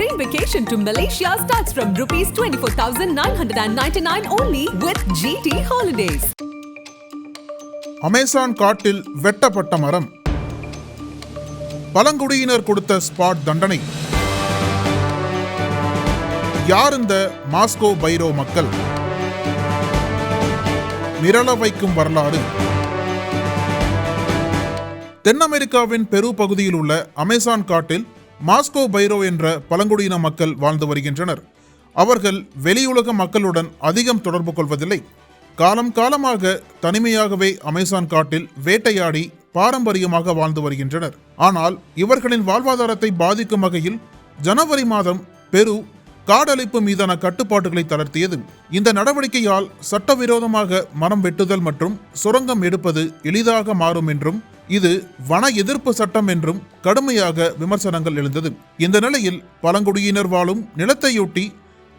train vacation to Malaysia starts from rupees 24,999 only with GT Holidays. Amazon காட்டில் வெட்டப்பட்ட மரம். பழங்குடியினர் கொடுத்த ஸ்பாட் தண்டனை. யார் இந்த மாஸ்கோ பைரோ மக்கள்? மிரள வைக்கும் வரலாறு. தென் அமெரிக்காவின் பெரு பகுதியில் உள்ள அமேசான் காட்டில் மாஸ்கோ பைரோ என்ற பழங்குடியின மக்கள் வாழ்ந்து வருகின்றனர். அவர்கள் வெளியுலக மக்களுடன் அதிகம் தொடர்பு கொள்வதில்லை. காலம் காலமாக தனிமையாகவே அமேசான் காட்டில் வேட்டையாடி பாரம்பரியமாக வாழ்ந்து வருகின்றனர். ஆனால் இவர்களின் வாழ்வாதாரத்தை பாதிக்கும் வகையில் ஜனவரி மாதம் பெரு காடழிப்பு மீதான கட்டுப்பாடுகளை தளர்த்தியது. இந்த நடவடிக்கையால் சட்டவிரோதமாக மரம் வெட்டுதல் மற்றும் சுரங்கம் எடுப்பது எளிதாக மாறும் என்றும் இது வன எதிர்ப்பு சட்டம் என்றும் கடுமையாக விமர்சனங்கள் எழுந்தது. இந்த நிலையில் பழங்குடியினர் வாழும் நிலத்தையொட்டி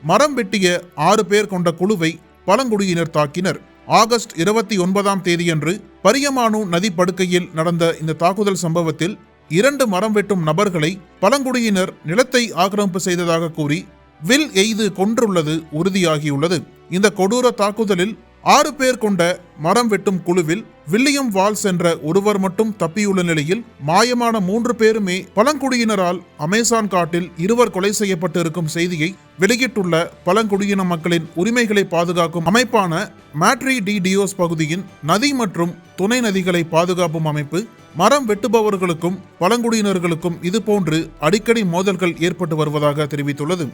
மரம் வெட்டிய ஆறு பேர் கொண்ட குழுவை பழங்குடியினர் தாக்கினர். ஆகஸ்ட் இருபத்தி ஒன்பதாம் தேதியன்று பரியமானு நதி படுக்கையில் நடந்த இந்த தாக்குதல் சம்பவத்தில் இரண்டு மரம் வெட்டும் நபர்களை பழங்குடியினர் நிலத்தை ஆக்கிரமிப்பு செய்ததாக கூறி வில் எய்து கொன்றுள்ளது உறுதியாகியுள்ளது. இந்த கொடூர தாக்குதலில் ஆறு பேர் கொண்ட மரம் வெட்டும் குழுவில் வில்லியம் வால்ஸ் என்ற ஒருவர் மட்டும் தப்பியுள்ள நிலையில் மாயமான மூன்று பேருமே பழங்குடியினரால் அமேசான் காட்டில் இருவர் கொலை செய்யப்பட்டு இருக்கும் செய்தியை வெளியிட்டுள்ள பழங்குடியின மக்களின் உரிமைகளை பாதுகாக்கும் அமைப்பான மேட்ரி டி டியோஸ் பகுதியின் நதி மற்றும் துணை நதிகளை பாதுகாப்பும் அமைப்பு மரம் வெட்டுபவர்களுக்கும் பழங்குடியினர்களுக்கும் இதுபோன்று அடிக்கடி மோதல்கள் ஏற்பட்டு வருவதாக தெரிவித்துள்ளது.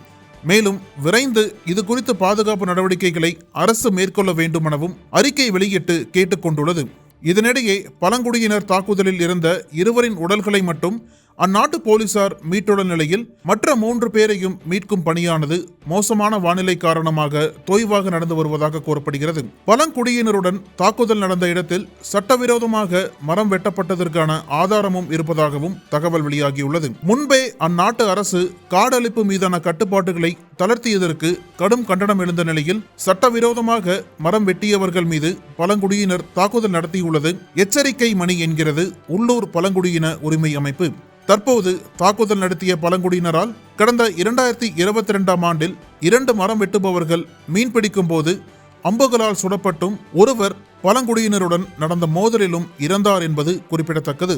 மேலும் விரைந்து இது குறித்து பாதுகாப்பு நடவடிக்கைகளை அரசு மேற்கொள்ள வேண்டுமெனவும் அறிக்கை வெளியிட்டு கேட்டுக்கொண்டுள்ளது. இதனிடையே பழங்குடியினர் தாக்குதலில் இருந்த இருவரின் உடல்களை மட்டும் அந்நாட்டு போலீசார் மீட்டுள்ள நிலையில் மற்ற மூன்று பேரையும் மீட்கும் பணியானது மோசமான வானிலை காரணமாக தொய்வாக நடந்து வருவதாக கூறப்படுகிறது. பழங்குடியினருடன் தாக்குதல் நடந்த இடத்தில் சட்டவிரோதமாக மரம் வெட்டப்பட்டதற்கான ஆதாரமும் இருப்பதாகவும் தகவல் வெளியாகியுள்ளது. முன்பே அந்நாட்டு அரசு காடழிப்பு மீதான கட்டுப்பாடுகளை தளர்த்தியதற்கு கடும் கண்டனம் எழுந்த நிலையில் சட்டவிரோதமாக மரம் வெட்டியவர்கள் மீது பழங்குடியினர் தாக்குதல் நடத்தியுள்ளது. எச்சரிக்கை மணி என்கிறது உள்ளூர் பழங்குடியின உரிமை அமைப்பு. தற்போது தாக்குதல் நடத்திய பழங்குடியினரால் கடந்த இரண்டாயிரத்தி இருபத்தி ரெண்டாம் ஆண்டில் இரண்டு மரம் வெட்டுபவர்கள் மீன் பிடிக்கும் போது அம்புகளால் சுடப்பட்டும் ஒருவர் பழங்குடியினருடன் நடந்த மோதலிலும் இறந்தார் என்பது குறிப்பிடத்தக்கது.